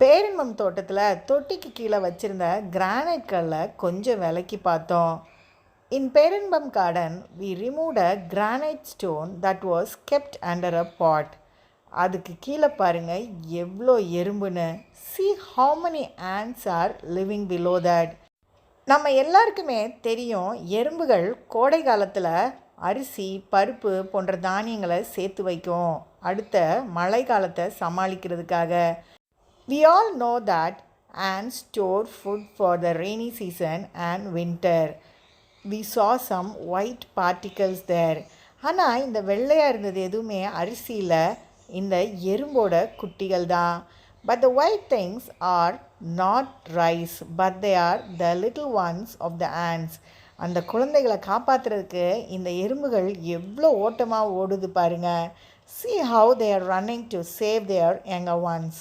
பேரின்பம் தோட்டத்தில் தொட்டிக்கு கீழே வச்சுருந்த கிரானைட் கல்லை கொஞ்சம் விலைக்கு பார்த்தோம். In Perinbam garden we remove a granite stone that was kept under a pot அதுக்கு கீழே பாருங்க எவ்வளோ எறும்புன்னு. See how many ants are living below that நம்ம எல்லாருக்குமே தெரியும் எறும்புகள் கோடை காலத்தில் அரிசி பருப்பு போன்ற தானியங்களை சேர்த்து வைக்கும். அடுத்த மழை காலத்தை சமாளிக்கிறதுக்காக. We all know that ants store food for the rainy season and winter We saw some white particles there. ஆனால் இந்த வெள்ளையாக இருந்தது எதுவுமே அரிசியில் இந்த எறும்போட குட்டிகள் தான் but the white things are not rice but they are the little ones of the ants அந்த குழந்தைகளை காப்பாற்றுறதுக்கு இந்த எறும்புகள் எவ்வளோ ஓட்டமாக ஓடுது பாருங்கள் see how they are running to save their younger ones